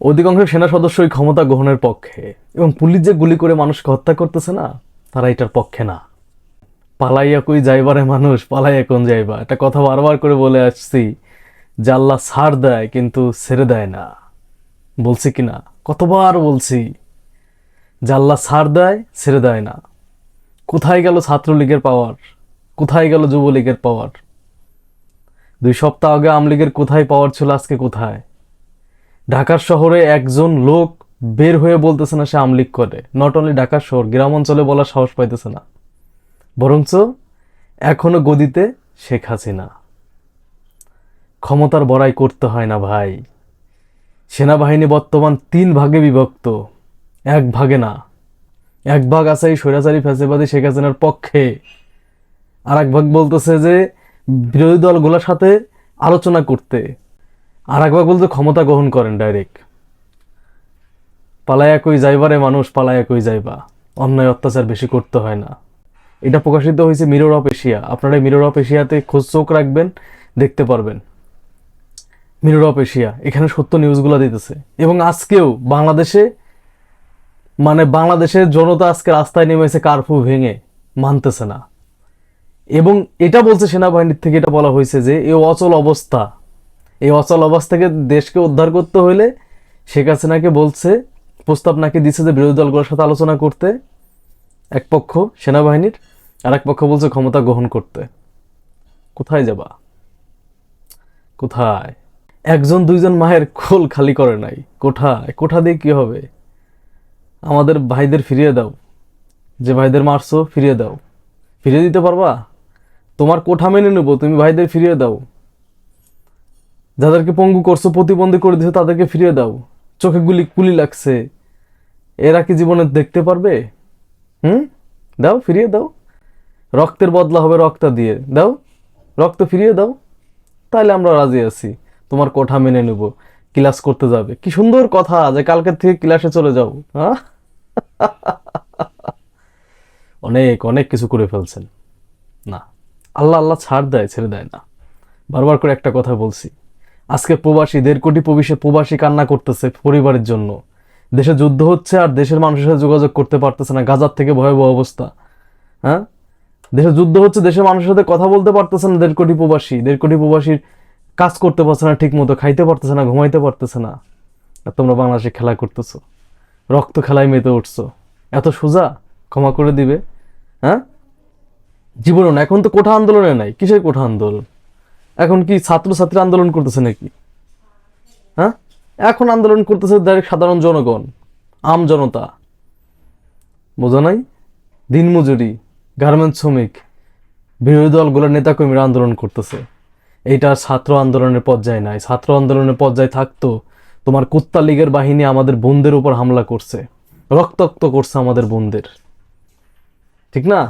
অধিকাংশ সেনা সদস্যই ক্ষমতা গ্রহণের পক্ষে। এবং পুলিশ যে গুলি করে মানুষকে হত্যা করতেছে না, তারা এটার পক্ষে না। পালাইয়া কই যাইবারে মানুষ? পালাইয়া কোন যাইবা? একটা কথা বারবার করে বলে আসছি আল্লাহ ছাড় দেয় কিন্তু ছেড়ে দেয় না। বলছি কি না? কতবার বলছি আল্লাহ ছাড় দেয়, ছেড়ে দেয় না। কোথায় গেল ছাত্রলীগের পাওয়ার কোথায় গেল যুবলীগের পাওয়ার দুই সপ্তাহ আগে আমলীগের কোথায় পাওয়ার ছিল, আজকে কোথায়? ঢাকার শহরে একজন লোক বের হয়ে বলতেছে না সে আমলিগ করে। নট অনলি ঢাকার শহর গ্রাম অঞ্চলে বলার সাহস পাইতেছে না। বরঞ্চ এখনও গদিতে শেখ হাসিনা। ক্ষমতার বড়াই করতে হয় না ভাই। সেনাবাহিনী বর্তমান তিন ভাগে বিভক্ত। এক ভাগে না। এক ভাগ আছে এই স্বৈরাচারী ফ্যাসিবাদী শেখ হাসিনার পক্ষে। আর এক ভাগ বলতেছে যে বিরোধী দলগুলোর সাথে আলোচনা করতে। আর একবার বলতে ক্ষমতা গ্রহণ করেন ডাইরেক্ট পালায়া কই যাইবারে মানুষ পালায়া কই যাইবা? অন্যায় অত্যাচার বেশি করতে হয় না। এটা প্রকাশিত হয়েছে মিরর অফ এশিয়া। আপনারা মিরর অফ এশিয়াতে খোঁজ চোখ রাখবেন, দেখতে পারবেন। মিরর অফ এশিয়া, এখানে সত্য নিউজগুলো দিতেছে। এবং আজকেও বাংলাদেশে মানে বাংলাদেশের জনতা আজকে রাস্তায় নেমেছে কারফিউ ভেঙে, মানতেছে না। এবং এটা বলছে সেনাবাহিনীর থেকে, এটা বলা হয়েছে যে এই অচল অবস্থা এই অচল অবস্থা থেকে দেশকে উদ্ধার করতে হলে শেখ হাসিনাকে বলছে, প্রস্তাব নাকি দিচ্ছে যে বিরোধী দলগুলোর সাথে আলোচনা করতে। এক পক্ষ সেনাবাহিনীর আর এক পক্ষ বলছে ক্ষমতা গ্রহণ করতে। কোথায় যাবা? কোথায়? একজন, দুইজন মায়ের খোল খালি করে নাই। কোঠায় কোঠা দিয়ে কী হবে? আমাদের ভাইদের ফিরিয়ে দাও। যে ভাইদের মারছো, ফিরিয়ে দাও। ফিরিয়ে দিতে পারবা? তোমার কোঠা মেনে নেব, তুমি ভাইদের ফিরিয়ে দাও। যাদেরকে পঙ্গু করছ, প্রতিবন্ধী করে দিছো, তাদেরকে ফিরিয়ে দাও। চোখে গুলি গুলি লাগছে। এরা কি জীবনে দেখতে পারবে? হুম? দাও, ফিরিয়ে দাও। রক্তের বদলা হবে রক্ত দিয়ে। দাও, রক্ত ফিরিয়ে দাও। তাহলে আমরা রাজি আছি। তোমার কোঠা মেনে নেব। ক্লাস করতে যাবে। কি সুন্দর কথা যে কালকের থেকে ক্লাসে চলে যাও হ্যাঁ? অনেক অনেক কিছু করে ফেলছেন। না, আল্লাহ আল্লাহ ছাড় দেয়, ছেড়ে দেয় না। বারবার করে একটা কথা বলছি। আজকে প্রবাসী, দেড় কোটি প্রবাসী প্রবাসী কান্না করতেছে পরিবারের জন্য। দেশে যুদ্ধ হচ্ছে আর দেশের মানুষের সাথে যোগাযোগ করতে পারতেছে না। গাজার থেকে ভয়াবহ অবস্থা। হ্যাঁ? দেশে যুদ্ধ হচ্ছে, দেশের মানুষের সাথে কথা বলতে পারতেছে না দেড় কোটি প্রবাসী। দেড় কোটি প্রবাসীর কাজ করতে পারছে না ঠিক মতো খাইতে পারতেছে না, ঘুমাইতে পারতেছে না। আর তোমরা বাংলাদেশে খেলা করতেছো। রক্ত খেলায় মেতে উঠছো। এত সোজা? ক্ষমা করে দিবে। হ্যাঁ? জীবনও না, এখন তো কোঠা আন্দোলনে নাই। কিসের কোঠা আন্দোলন? এখন কি ছাত্রছাত্রী আন্দোলন করতেছে নাকি? হ্যাঁ? এখন আন্দোলন করতেছে ডাইরেক্ট সাধারণ জনগণ, আম জনতা। বোঝা নাই? দিনমজুরি গার্মেন্টস শ্রমিক, বিরোধী দলগুলোর নেতাকর্মীরা আন্দোলন করতেছে। এইটা ছাত্র আন্দোলনের পর্যায়ে নাই। ছাত্র আন্দোলনের পর্যায়ে থাকতো, তোমার কুত্তা লীগের বাহিনী আমাদের বোনদের উপর হামলা করছে। রক্তাক্ত করছে আমাদের বোনদের। ঠিক না?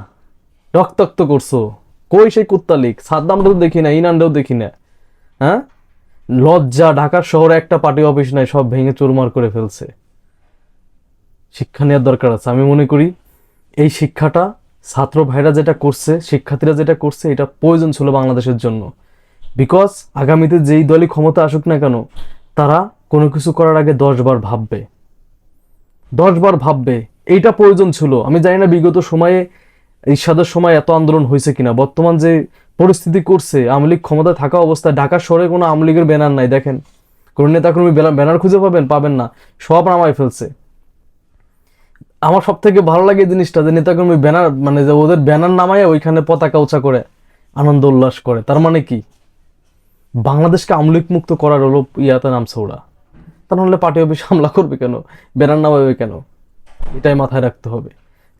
রক্তাক্ত করছ। কই সেই কুত্তা লীগ তো দেখি না, ইনানটাও দেখি না। হ্যাঁ? লজ্জা, ঢাকার শহরে একটা পার্টি অফিস নাই, সব ভেঙে চুরমার করে ফেলছে। শিক্ষা নেওয়ার দরকার আছে, আমি মনে করি এই শিক্ষাটা ছাত্র ভাইরা যেটা করছে, শিক্ষার্থীরা যেটা করছে, এটা প্রয়োজন ছিল বাংলাদেশের জন্য। বিকজ আগামীতে যেই দলই ক্ষমতা আসুক না কেন, তারা কোনো কিছু করার আগে দশবার ভাববে। দশবার ভাববে, এইটা প্রয়োজন ছিল। আমি জানি না বিগত সময়ে ইরশাদের সময় এত আন্দোলন হয়েছে কিনা? বর্তমান যে পরিস্থিতি করছে, আওয়ামী লীগ ক্ষমতায় থাকা অবস্থায় ঢাকা শহরে কোনো আওয়ামী লীগের ব্যানার নাই, দেখেন। কোনো নেতাকর্মী ব্যানার- খুঁজে পাবেন পাবেন না। সব নামায় ফেলছে। আমার সব থেকে ভালো লাগে জিনিসটা, যে নেতাকর্মী ব্যানার মানে যে ওদের ব্যানার নামায় ওইখানে পতাকা উঁচা করে, আনন্দ উল্লাস করে। তার মানে কি? বাংলাদেশকে আমলিক মুক্ত করার হলো ইয়াতে নামছে ওরা। তা নাহলে পার্টি অফিস হামলা করবে কেন? ব্যানার নামাবে কেন? এটাই মাথায় রাখতে হবে।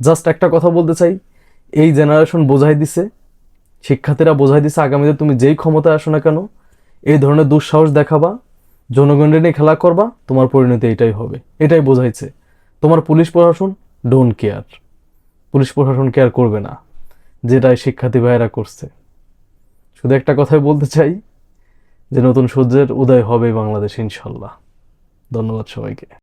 জাস্ট একটা কথা বলতে চাই এই জেনারেশন বোঝাই দিছে, শিক্ষার্থীরা বোঝাই দিছে আগামীতে তুমি যেই ক্ষমতায় আসো না কেন, এই ধরনের দুঃসাহস দেখাবা, জনগণের নিয়ে খেলা করবা, তোমার পরিণতি এটাই হবে। এটাই বোঝাইছে। তোমার পুলিশ প্রশাসন ডোন্ট কেয়ার পুলিশ প্রশাসন কেয়ার করবে না, যেটাই শিক্ষার্থী ভাইয়েরা করছে। শুধু একটা কথাই বলতে চাই, যে নতুন সূর্যের উদয় হবে বাংলাদেশ, ইনশাল্লাহ। ধন্যবাদ সবাইকে।